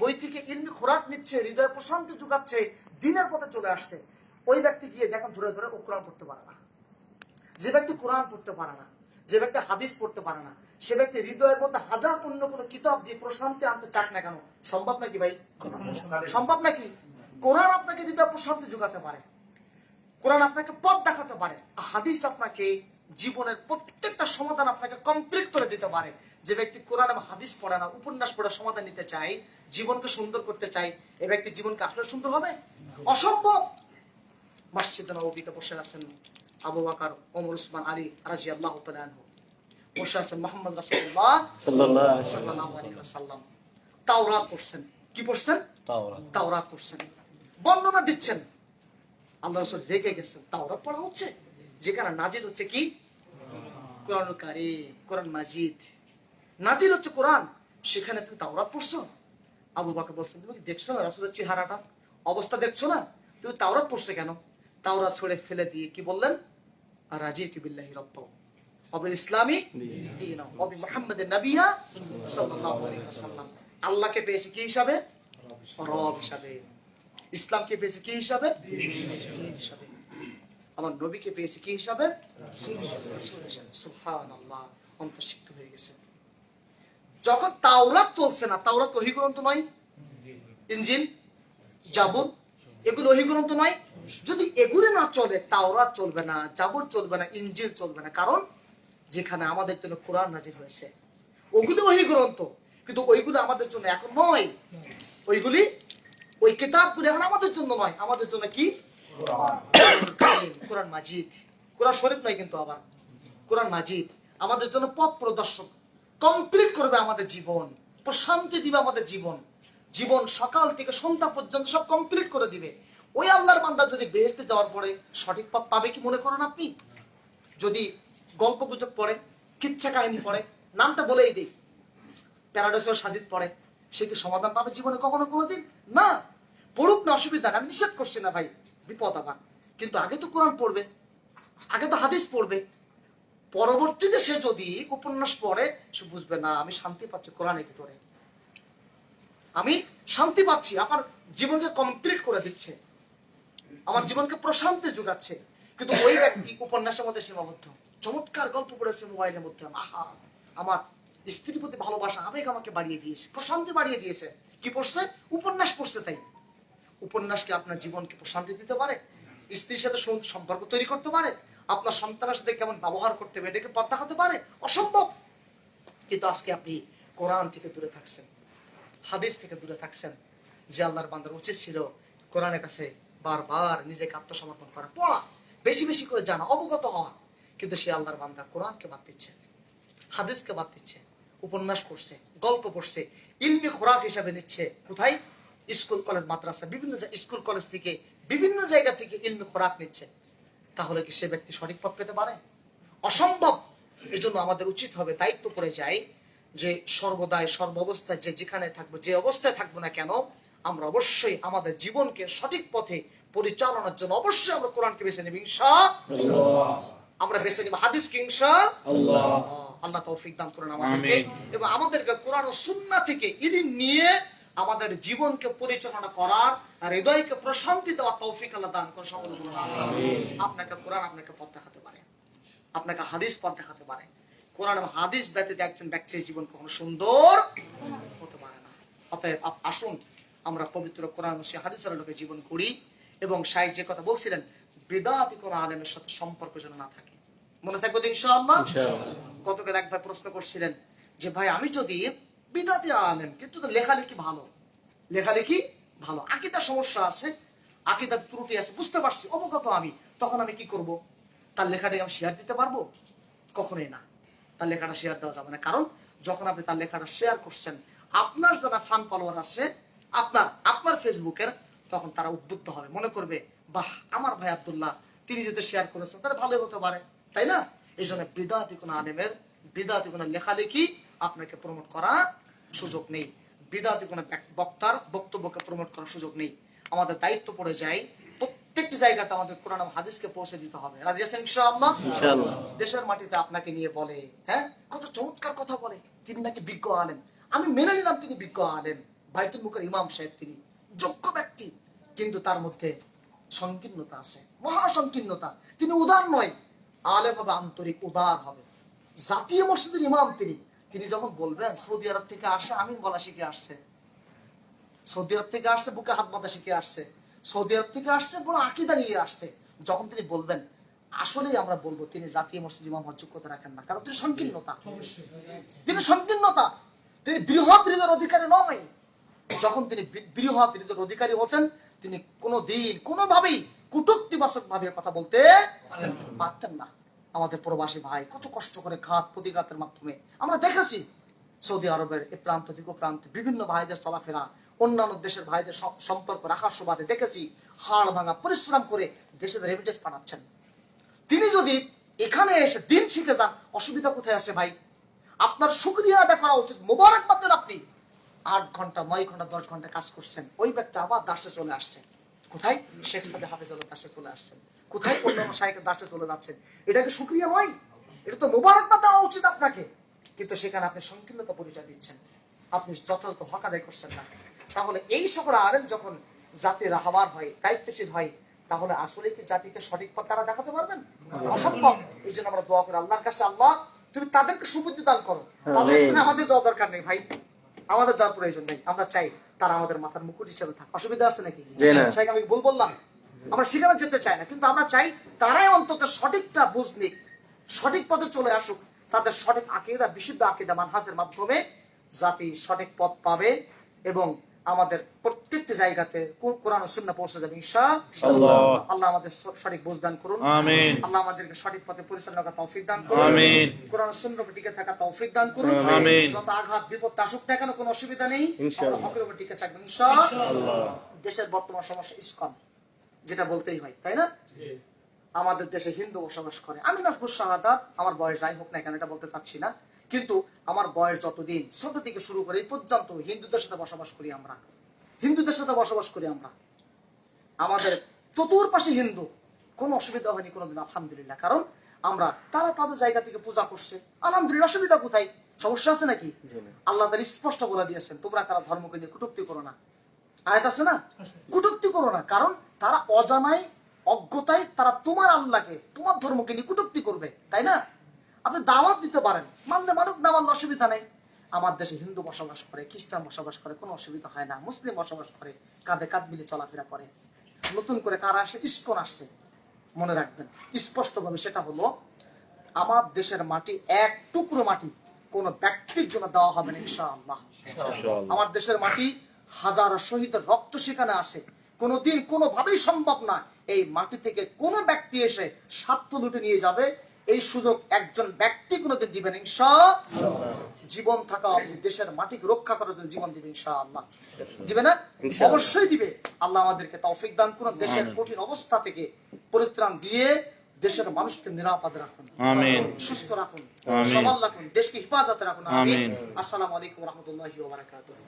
বই থেকে ইলমি খোরাক নিচ্ছে, হৃদয় প্রশান্তি যোগাচ্ছে, দিনের পথে চলে আসছে। ওই ব্যক্তি গিয়ে দেখেন ধরে ধরে ও কোরআন পড়তে পারে না। যে ব্যক্তি কোরআন পড়তে পারে না, যে ব্যক্তি হাদিস পড়তে পারে না, সে ব্যক্তি হৃদয়ের মধ্যে হাজার পূর্ণ কোনো কিতাব দিয়ে প্রশান্তি আনতে চাক না কেন? সম্ভব নাকি ভাই? সম্ভব নাকি? কোরআন আপনাকে হৃদয় প্রশান্তি যোগাতে পারে। কোরআন আপনাকে পথ দেখাতে পারে। হাদিস আপনাকে জীবনের প্রত্যেকটা সমাধান আপনাকে কমপ্লিট করে দিতে পারে। যে ব্যক্তি কোরআন এবং হাদিস পড়ে না উপন্যাস পড়ে সমাধান নিতে চায় জীবনকে সুন্দর করতে চায় এ ব্যক্তি জীবনকে আসলে সুন্দর হবে? অসম্ভব! মসজিদ নবীতে বসে আছেন আবু বাকার ওমর উসমান আলী রাজি আল্লাহ বসে আছেন মোহাম্মদ তাওরাত পড়ছেন। কি পড়ছেন? তাওরাত। তাওরাত পড়ছেন। বর্ণনা দিচ্ছেন। আল্লাহ রসুল রেগে গেছেন। তাওরাত পড়া হচ্ছে? যেখানে নাজিল হচ্ছে কি? কোরআন কারিম কোরআন মাজিদ। নাজিল হচ্ছে কোরআন, সেখানে তুমি তাওরাত পড়ছো। আবু বাকে বলছেন, তুমি কি দেখছ না রাসুলের চেহারাটা? অবস্থা দেখছ না? তুমি তাওরাত পড়ছো কেন? তাওরাত ছড়ে ফেলে দিয়ে কি বললেন? আর রাজি বিল্লাহি রব্ব ইসলামী নবিয়া সাল্লাল্লাহু আলাইহি ওয়াসাল্লাম। আল্লাহকে পেয়েছে কি হিসাবে? রব হিসাবে। ইসলামকে পেয়েছে কি হিসাবে? হিসাবে। আমার নবীকে পেয়েছে কি হিসাবে? সুবহানাল্লাহ হয়ে গেছে। যখন তাওরাত চলছে না, তাওরাত ওহি গ্রন্থ নয়। ইঞ্জিন জাবুর, এগুলো ওহি গ্রন্থ নয়। যদি এগুলো না চলে, তাওরাত চলবে না, জাবুর চলবে না, ইঞ্জিল চলবে না। কারণ যেখানে আমাদের জন্য কোরআন নাজির হয়েছে, ওগুলো ওহি গ্রন্থ কিন্তু ওইগুলো আমাদের জন্য এখন নয়। ওইগুলি ওই কিতাবগুলি এখন আমাদের জন্য নয়। আমাদের জন্য কি? কোরআন মাজিদ। কোরআন শরীফ নয় কিন্তু আবার। কোরআন মাজিদ। আমাদের জন্য পথ প্রদর্শক। কমপ্লিট করবে আমাদের জীবন, প্রশান্তি দিবে আমাদের জীবন। জীবন সকাল থেকে সন্ধ্যা পর্যন্ত সব কমপ্লিট করে দিবে। ওই আল্লাহর বান্দা যদি বেহেস্তে যাওয়ার পরে সঠিক পথ পাবে কি মনে করেন আপনি? যদি গল্প গুজব পড়ে, কিচ্ছা কাহিনী পড়ে, নামটা বলেই দিই। প্যারাডাইসের সাজিদ পড়ে, সে কি সমাধান পাবে জীবনে কখনো কোনোদিন? না। পড়ুক না, অসুবিধা না আমি নিষেধ করছি না ভাই, বিপদ আবার কিন্তু আগে তো কোরআন পড়বে, আগে তো হাদিস পড়বে। পরবর্তীতে সে যদি উপন্যাস পড়ে, সে বুঝবে, না, আমি শান্তি পাচ্ছি কোরআনের ভিতরে। আমি শান্তি পাচ্ছি, আমার জীবনকে কমপ্লিট করে দিচ্ছে। আমার জীবনকে প্রশান্তি যোগাচ্ছে। কিন্তু ওই ব্যক্তি উপন্যাসের মধ্যে সীমাবদ্ধ। চমৎকার গল্প পড়েছে মোবাইলের মধ্যে। আহা, আমার স্ত্রীর প্রতি ভালোবাসা, আবেগ আমাকে বাড়িয়ে দিয়েছে, প্রশান্তি বাড়িয়ে দিয়েছে। কি পড়ছে? উপন্যাস পড়ছে তাই। উপন্যাস কি আপনার জীবনকে প্রশান্তি দিতে পারে? স্ত্রীর সাথে সম্পর্ক তৈরি করতে পারে? আপনার সন্তানের সাথে কেমন ব্যবহার করতে হবে, এটাকে পথ দেখাতে পারে? অসম্ভব। কিন্তু আজকে আপনি কোরআন থেকে দূরে থাকছেন, হাদিস থেকে দূরে থাকছেন, যে আল্লাহর বান্দার উচিত ছিল কোরআনের কাছে বারবার নিজেকে আত্মসমর্পণ করা, পড়া, বেশি বেশি করে জানা, অবগত হওয়া। কিন্তু সে আল্লাহর বান্দা কোরআনকে বাদ দিচ্ছে, হাদিসকে বাদ দিচ্ছে, উপন্যাস পড়ছে, গল্প পড়ছে, ইলমি খোরাক হিসাবে নিচ্ছে। কোথায়? স্কুল, কলেজ, মাদ্রাসা, বিভিন্ন স্কুল, কলেজ থেকে বিভিন্ন জায়গা থেকে ইলমি খোরাক নিচ্ছে। তাহলে কি সে ব্যক্তি সঠিক পথ পেতে পারে? অসম্ভব। এই জন্য আমাদের উচিত হবে দায়িত্ব পড়ে যায় যে সর্বদাই সর্বাবস্থায় যে যেখানে থাকব যে অবস্থায় থাকব না কেন আমরা অবশ্যই আমাদের জীবনকে সঠিক পথে পরিচালনার জন্য অবশ্যই আমরা কোরআনকে বেছে নেব ইনশা আমরা বেছে নিব হাদিস কি ইনশা আল্লাহ। আল্লাহ তৌফিক দান করেন আমাদেরকে। এবং আমাদেরকে কোরআন ও সুন্নাহ থেকে ইলিম নিয়ে আমাদের জীবনকে পরিচালনা করার আর হৃদয়কে প্রশান্তি দেওয়ার তৌফিক আল্লাহ দান করে সকল আমিন। আপনাকে কোরআন আপনাকে পথ দেখাতে পারে আপনাকে হাদিস পথ দেখাতে পারে। কোরআন এবং হাদিস ব্যতীত একজন ব্যক্তির জীবন কখনো সুন্দর হতে পারে না। অতএব আসুন আমরা পবিত্র কোরআন হাদিসের লোকে জীবন করি এবং সাহেব যে কথা বলছিলেন বিদাতি কোন আলেমের সাথে সম্পর্ক যেন না থাকে। মনে থাকবে ইনশাআল্লাহ? গতকাল এক ভাই প্রশ্ন করছিলেন যে ভাই আমি যদি বিদাতি আলেম, কিন্তু লেখালেখি ভালো। লেখালেখি ভালো। আকিদার সমস্যা আছে, আকিদার ত্রুটি আছে, বুঝতে পারছি, অবগত আমি। তখন আমি কি করব? তার লেখাটাকে আমি শেয়ার দিতে পারব? কখনোই না। তার লেখাটা শেয়ার দেওয়া যাবে না। কারণ, যখন আপনি তার লেখাটা শেয়ার করছেন, আপনার যারা ফান ফলোয়ার আছে, আপনার আপনার ফেসবুকের, তখন তারা উদ্বুদ্ধ হবে। মনে করবে, বাহ, আমার ভাই আব্দুল্লাহ, তিনি যদি শেয়ার করেছেন, তাহলে ভালোই হতে পারে। তাই না? এই জন্য বিদাতি কোন আলেমের, বিদাতি কোন লেখালেখি আপনাকে প্রমোট করা সুযোগ নেই। বিদাতি কোন বক্তার বক্তব্যকে প্রমোট করার সুযোগ নেই। আমাদের দায়িত্ব পড়ে যায়। প্রত্যেকটি জায়গাতে আমাদের কোরআন হাদিসকে পৌঁছে দিতে হবে। রাজি আছেন ইনশাআল্লাহ? ইনশাআল্লাহ। দেশের মাটিতে আপনাকে নিয়ে বলে হ্যাঁ? কত চমৎকার কথা বলে। তিনি নাকি বিজ্ঞ আলেন আমি মেনে নিলাম তিনি বিজ্ঞ আলেন বাইতুল মুখের ইমাম সাহেব তিনি যোগ্য ব্যক্তি। কিন্তু তার মধ্যে সংকীর্ণতা আছে। মহা সংকীর্ণতা তিনি উদার নয়। আলেম হবে আন্তরিক উদার হবে। জাতীয় মসজিদের ইমাম তিনি। তিনি যখন বলবেন সৌদি আরব থেকে আসে আমিন বলা শিখে আসছে। সৌদি আরব থেকে আসছে বুকে হাত বাঁধা শিখে আসছে। সৌদি আরব থেকে আসছে বড় আকিদা নিয়ে আসছে। যখন তিনি বলবেন আসলেই আমরা বলব তিনি জাতীয় মসজিদ ইমাম হওয়ার যোগ্যতা রাখেন না। কারণ তিনি সংকীর্ণতা। তিনি সংকীর্ণতা। তিনি বৃহৎ হৃদয়ের অধিকারী নয়। যখন তিনি বৃহৎ হৃদয়ের অধিকারী হচ্ছেন তিনি কোনো দিন কোনোভাবেই কুটুক্তিবাচক ভাবে কথা বলতে পারতেন না। আমাদের প্রবাসী ভাই, কত কষ্ট করে ঘাত প্রতিঘাতের মাধ্যমে। আমরা দেখেছি সৌদি আরবের এ প্রান্ত থেকে প্রান্তে বিভিন্ন ভাইদের চলাফেরা, অন্যান্য দেশের ভাইদের সম্পর্ক রাখার সুবাদে দেখেছি, হাড় ভাঙা পরিশ্রম করে দেশের রেমিটেন্স পাঠাচ্ছেন। তিনি যদি এখানে এসে দিন শিখে যান, অসুবিধা কোথায় আছে ভাই? আপনার শুক্রিয়া আদায় করা উচিত। মোবারক পাতেন আপনি। আট ঘণ্টা, নয় ঘণ্টা, দশ ঘণ্টা কাজ করছেন। ওই ব্যক্তি আবার দাসে চলে আসছে। কোথায়? শেখ সাদে হাফিজুল্লাহ দাসে চলে আসছেন। কোথায় অন্যান্য সাহেবের দাসে চলে যাচ্ছেন? এটা কি শুক্রিয়া নয় এটা তো মোবারক দেওয়া উচিত আপনাকে। কিন্তু সেখানে আপনি সংকীর্ণতা পরিচয় দিচ্ছেন। আপনি যথাযথ হক আদায় করছেন না। তাহলে এই সকল আরেম যখন জাতির রাহবার হয় দায়িত্বশীল হয় তাহলে আসলে কি জাতিকে সঠিক পথ তারা দেখাতে পারবেন? অসম্ভব। এই জন্য আমরা দোয়া করি আল্লাহর কাছে আল্লাহ তুমি তাদেরকে সুবুদ্ধি দান করো। তাদের। আমাদের যাওয়া দরকার নেই ভাই। আমাদের যা প্রয়োজন নেই আমরা চাই তারা আমাদের মাথার মুকুট হিসেবে থাক। অসুবিধা আছে নাকি? আমি ভুল বললাম। আমরা সেখানে যেতে চাই না কিন্তু আমরা চাই তারাই অন্তত সঠিকটা বুঝনিক সঠিক পথে চলে আসুক। তাদের সঠিক আকিদা বিশুদ্ধ আকিদা মানহাজের মাধ্যমে জাতি সঠিক পথ পাবে এবং আমাদের প্রত্যেকটি জায়গাতে কোন- কোরআন ও সুন্নাহ পৌঁছে যাবে ঈশা আল্লাহ। আমাদের সঠিক বুঝদান করুন। আমিন। আল্লাহ আমাদেরকে সঠিক পথে পরিচালনা করার তৌফিক দান করুন। আমিন। কোরআন সুন্নাহ টিকে থাকা তৌফিক দান করুন। আমিন। যত আঘাত বিপদ আসুক না কেন কোনো অসুবিধা নেই। আমরা হকের উপর টিকে থাকব ইনশাআল্লাহ। দেশের বর্তমান সমস্যা ইসকন যেটা বলতেই হয় তাই না? আমাদের দেশে হিন্দু বসবাস করে। আমি নাজবুর শাহাদাত আমার বয়স যাই হোক না কেন এটা বলতে চাচ্ছি না কিন্তু আমার বয়স যতদিন ছোট থেকে শুরু করে এই পর্যন্ত হিন্দুদের সাথে বসবাস করি আমরা। হিন্দুদের সাথে বসবাস করি আমরা। আমাদের চতুর্পাশে হিন্দু কোনো অসুবিধা হয়নি কোনোদিন আলহামদুলিল্লাহ। কারণ আমরা তারা তাদের জায়গা থেকে পূজা করছে। আলহামদুলিল্লাহ অসুবিধা কোথায়? সমস্যা আছে নাকি? জি আল্লাহ তার স্পষ্ট বলে দিয়েছেন তোমরা কারা ধর্মকে নিয়ে কটুক্তি করো না। আয়াত আছে না? কটুক্তি করো না কারণ তারা অজানায় অজ্ঞতায় তারা তোমার আল্লাহকে তোমার ধর্মকে নিয়ে কটুক্তি করবে তাই না? আপনি দাওয়াত দিতে পারেন। মানলে মানুষ না মানলে অসুবিধা নেই। আমার দেশে হিন্দু বসবাস করে খ্রিস্টান বসবাস করে কোনো অসুবিধা হয় না। মুসলিম বসবাস করে কাঁধে কাঁধ মিলে চলাফেরা করে। নতুন করে কারা আসছে? ইস্কন আসছে। মনে রাখবেন স্পষ্টভাবে সেটা হলো আমার দেশের মাটি এক টুকরো মাটি কোন ব্যক্তির জন্য দেওয়া হবে না ইনশাআল্লাহ। আমার দেশের মাটি হাজারো শহীদের রক্ত সেখানে আছে। কোনোদিন কোনোভাবেই সম্ভব না এই মাটি থেকে কোনো ব্যক্তি এসে স্বার্থ লুটে নিয়ে যাবে। এই সুযোগ একজন ব্যক্তি কোনোদিন দিবেন ইনশা জীবন থাকা অবধি দেশের মাটিকে রক্ষা করার জন্য জীবন দিবে ইনশাআল্লাহ। দিবে না? অবশ্যই দিবে। আল্লাহ আমাদেরকে তৌফিক দান করুন দেশের কঠিন অবস্থা থেকে পরিত্রাণ দিয়ে দেশের মানুষকে নিরাপদ রাখুন। আমিন। সুস্থ রাখুন। সবল রাখুন। দেশকে হেফাজতে রাখুন। আমিন। আসসালামু আলাইকুম রহমতুল্লাহি ওয়া বারাকাতুহু।